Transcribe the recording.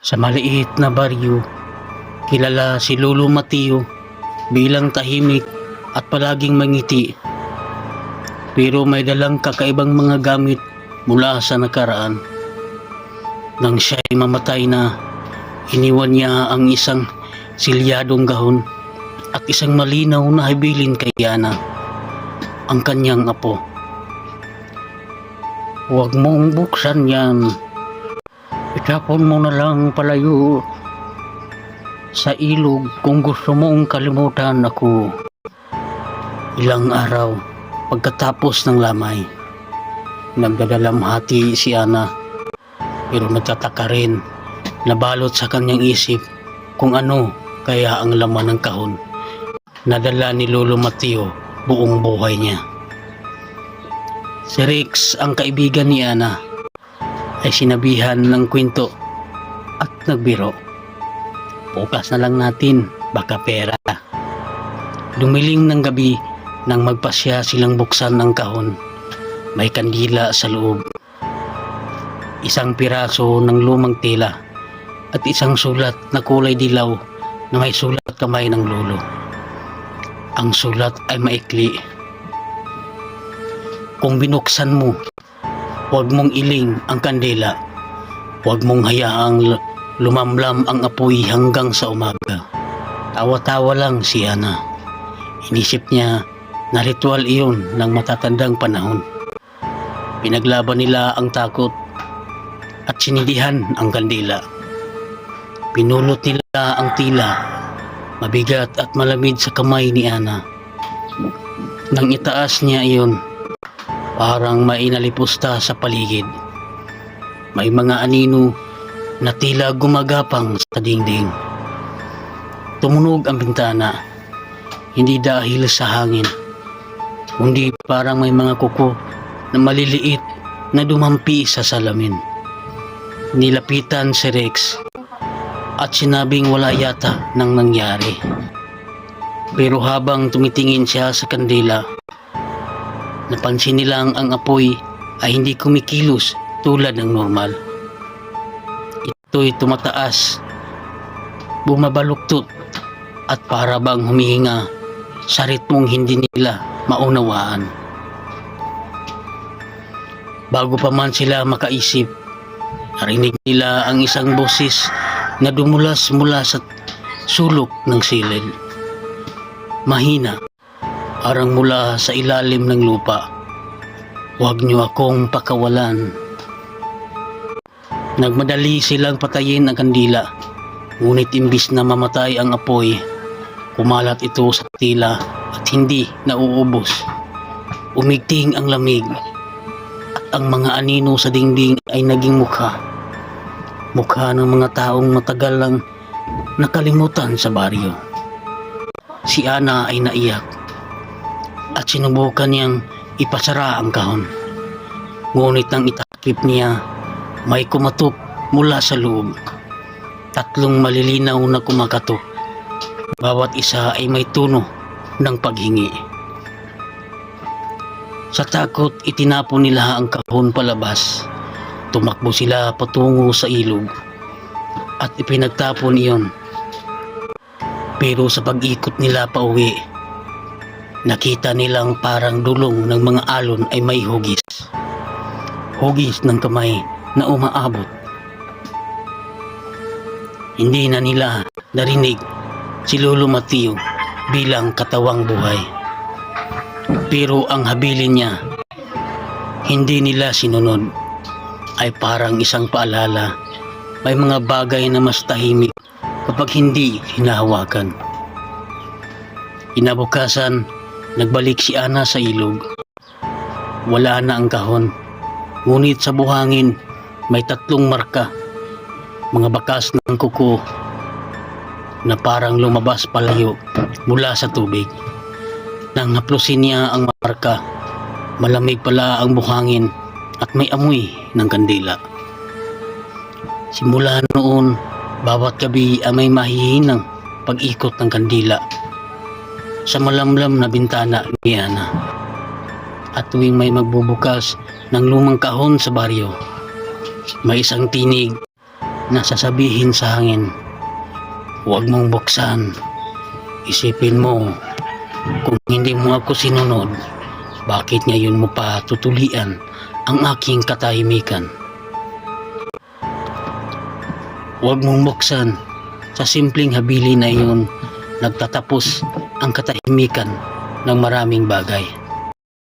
Sa maliit na baryo, kilala si Lolo Mateo bilang tahimik at palaging mangiti. Pero may dalang kakaibang mga gamit mula sa nakaraan. Nang siya'y mamatay na, iniwan niya ang isang silyadong gahon at isang malinaw na habilin kay Yana, ang kanyang apo. Huwag mong buksan yan. Itapon mo na lang palayo sa ilog kung gusto mong kalimutan ako. Ilang araw pagkatapos ng lamay, nagdadalamhati si Ana pero nagtataka rin nabalot sa kanyang isip kung ano kaya ang laman ng kahon. Nadala ni Lolo Mateo buong buhay niya. Si Rex, ang kaibigan ni Ana, ay sinabihan ng kwento at nagbiro. Bukas na lang natin, baka pera. Dumiling ng gabi nang magpasya silang buksan ng kahon. May kandila sa loob. Isang piraso ng lumang tela at isang sulat na kulay dilaw na may sulat kamay ng lolo. Ang sulat ay maikli. Kung binuksan mo, huwag mong iling ang kandila. Huwag mong hayaang lumamlam ang apoy hanggang sa umaga. Tawa-tawa lang si Ana. Inisip niya na ritual iyon ng matatandang panahon. Pinaglaban nila ang takot at sinindihan ang kandila. Pinulot nila ang tila, mabigat at malamig sa kamay ni Ana. Nang itaas niya iyon, parang mainalipusta sa paligid. May mga anino na tila gumagapang sa dingding. Tumunog ang bintana, hindi dahil sa hangin, kundi parang may mga kuko na maliliit na dumampi sa salamin. Nilapitan si Rex at sinabing wala yata nang nangyari. Pero habang tumitingin siya sa kandila, napansin nilang ang apoy ay hindi kumikilos tulad ng normal. Ito'y tumataas, bumabaluktot at para bang humihinga sa ritmong hindi nila maunawaan. Bago pa man sila makaisip, narinig nila ang isang boses na dumulas mula sa sulok ng silid. Mahina, parang mula sa ilalim ng lupa. Huwag niyo akong pakawalan. Nagmadali silang patayin ang kandila, ngunit imbis na mamatay ang apoy, kumalat ito sa tila at hindi nauubos. Umigting ang lamig at ang mga anino sa dingding ay naging mukha. Mukha ng mga taong matagal lang nakalimutan sa baryo. Si Ana ay naiyak at sinubukan niyang ipasara ang kahon. Ngunit nang itakip niya, may kumatok mula sa loob. Tatlong malilinaw na kumakatok. Bawat isa ay may tono ng paghingi. Sa takot, itinapon nila ang kahon palabas. Tumakbo sila patungo sa ilog at ipinagtapon iyon. Pero sa pag-ikot nila pa uwi, nakita nilang parang dulong ng mga alon ay may hugis. Hugis ng kamay na umaabot. Hindi na nila narinig si Lolo Mateo bilang katawang buhay. Pero ang habilin niya, hindi nila sinunod ay parang isang paalala. May mga bagay na mas tahimik kapag hindi hinahawakan. Inabukasan, nagbalik si Ana sa ilog. Wala na ang kahon. Ngunit sa buhangin, may tatlong marka. Mga bakas ng kuko na parang lumabas palayo mula sa tubig. Nang haplusin niya ang marka, malamig pala ang buhangin at may amoy ng kandila. Simula noon, bawat gabi ay may mahihinang pag-ikot ng kandila sa malamlam na bintana ni Ana. At tuwing may magbubukas ng lumang kahon sa baryo, may isang tinig na sasabihin sa hangin. Huwag mong buksan. Isipin mo, kung hindi mo ako sinunod, bakit ngayon mo pa tutulian ang aking katahimikan? Huwag mong buksan. Sa simpleng habili na iyon, nagtatapos ang katahimikan ng maraming bagay.